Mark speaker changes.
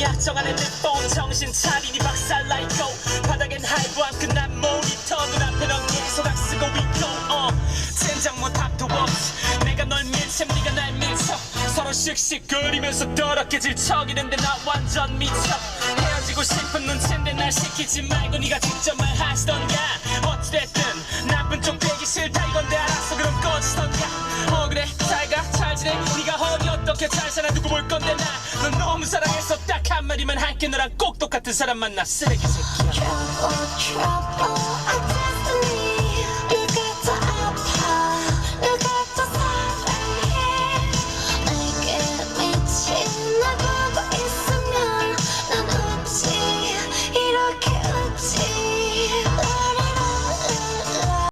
Speaker 1: 약정한 핸드폰 정신 차리니 박살나 있고. 바닥엔 하이브한 끝난 모니터 눈앞에 넌 계속 악 쓰고 있고. 어 젠장 뭐 답도 없이 내가 널 밀채 네가 날 밀쳐. 서로 씩씩거리면서 더럽게 질척이는데 나 완전 미쳐. 헤어지고 싶은 눈치인데 날 시키지 말고 네가 직접 말하시던가. 어찌됐든 나쁜 쪽 되기 싫다 이건데 알았어 그럼 꺼지던가. 어 그래. 잘가 잘 지내. 네가 어디 어떻게 잘 살아 두고 볼 건데 나 할게 너랑 꼭 똑같은 사람 만나 쓰레기 새끼야